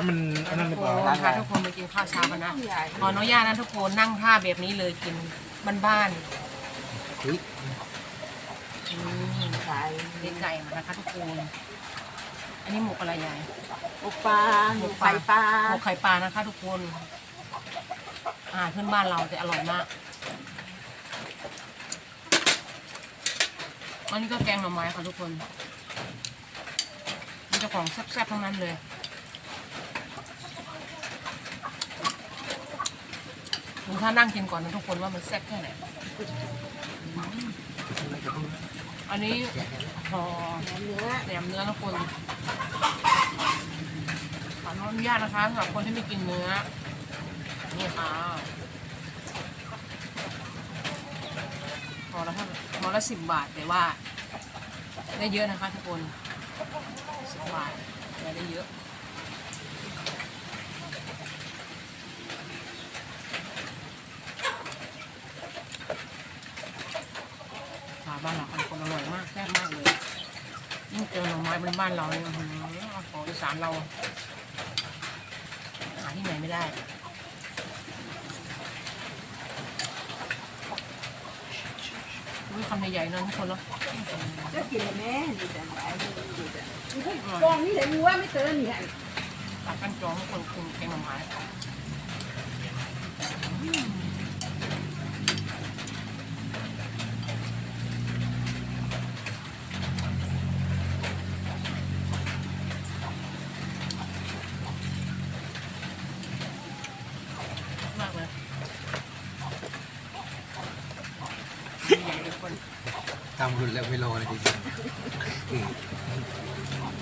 อันมันอันนั้นหรือเปล่าทุกคนพาทุกคนไปกินข้าวเช้ากันนะขออนุญาตนะทุกคนนั่งท่าแบบนี้เลยกินบ้านเฮ้ยๆอืมเลี้ยงไก่มานะคะทุกคน อันนี้หมกอะไรยายหมกปลาหมกไข่ปลาหมกไข่ปลานะคะทุกคนอาหารพื้นบ้านเราแต่อร่อยมากอันนี้ก็แกงหน่อไม้ค่ะทุกคนมีเจ้าของแซ่บๆทั้งนั้นเลย ดูถ้านั่งกินก่อนนะทุกคนว่ามันแซ่บแค่ไหน อันนี้ห่อเนื้อแหนมเนื้อทุกคนขออนุญาตนะคะสำหรับคนที่ไม่กินเนื้อ นี่ค่ะห่อละเท่าห่อละสิบบาทแต่ว่า ได้เยอะนะคะทุกคนสิบบาทได้เยอะ ปลาบ้านเราเป็นคนอร่อยมากแซ่บมากเลยยิ่งเจอห น่อไม้บนบ้านเราเนี่ยอื้อหือของอีสานเราหาที่ไหนไม่ได้อุ้ยคำใหญ่ๆนะทุกคนเนาะจะกินแม่นี่แต่ไหนดูแต่กองนี่แต่รู้ว่าไม่เตือนเนี่ยตักกันจองทุกคนคุมแกงหน่อไม้ม ทำรุนแล้วไม่รอเลยจริงๆ